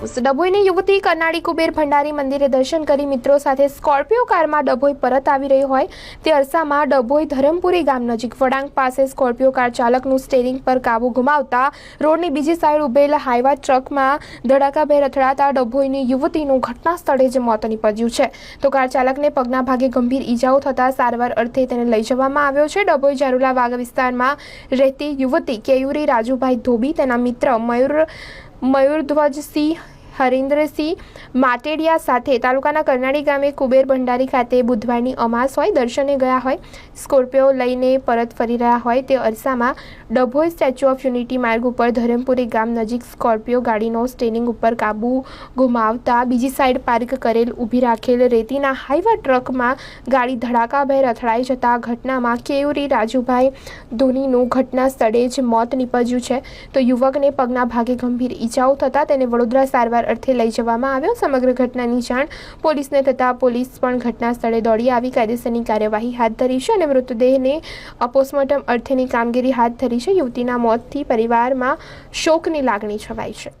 ડભોઈની યુવતી કરનાળી કુબેર ભંડારી મંદિરે દર્શન કરી મિત્રો સાથે સ્કોર્પિયો કારમાં ડભોઈ પરત આવી રહી હોય. તે અરસામાં ડભોઈ ધરમપુરી ગામ નજીક વડાંગ પાસે સ્કોર્પિયો કાર ચાલકનું સ્ટેરિંગ પર કાબુ ગુમાવતા રોડની બીજી સાઈડ ઉભેલા હાઈવા ટ્રકમાં ધડાકાભેર અથડાતા ડભોઈની યુવતીનું ઘટના સ્થળે જ મોત નીપજ્યું છે. તો કાર ચાલકને પગના ભાગે ગંભીર ઈજાઓ થતાં સારવાર અર્થે તેને લઈ જવામાં આવ્યો છે. ડભોઈ જારુલા વાગ વિસ્તારમાં રહેતી યુવતી કેયુરી રાજુભાઈ ધોબી તેના મિત્ર મયુર maior do lado હરીન્દ્રસિંહ માટેડિયા સાથે તાલુકાના કરનાળી ગામે કુબેર ભંડારી ખાતે બુધવારની અમાસ હોય, દર્શને ગયા હોય, સ્કોર્પિયો લઈને પરત ફરી રહ્યા હોય, તે અરસામાં ડભોઈ સ્ટેચ્યુ ઓફ યુનિટી માર્ગ ઉપર ધરમપુરી ગામ નજીક સ્કોર્પિયો ગાડીનો સ્ટેનિંગ ઉપર કાબુ ગુમાવતા બીજી સાઈડ પાર્ક કરેલ ઊભી રાખેલ રેતીના હાઈવા ટ્રકમાં ગાડી ધડાકાભેર અથડાઈ જતા ઘટનામાં કેયુરી રાજુભાઈ ધોનીનું ઘટના સ્થળે જ મોત નીપજ્યું છે. તો યુવકને પગના ભાગે ગંભીર ઈજાઓ થતાં તેને વડોદરા સારવાર અર્થે લઈ જવામાં આવ્યો. સમગ્ર ઘટનાની જાણ પોલીસને થતાં પોલીસ પણ ઘટના સ્થળે દોડી આવી, કાયદેસરની કાર્યવાહી હાથ ધરી છે અને મૃતદેહને પોસ્ટમોર્ટમ અર્થેની કામગીરી હાથ ધરી છે. યુવતીના મોતથી પરિવારમાં શોકની લાગણી છવાઈ છે.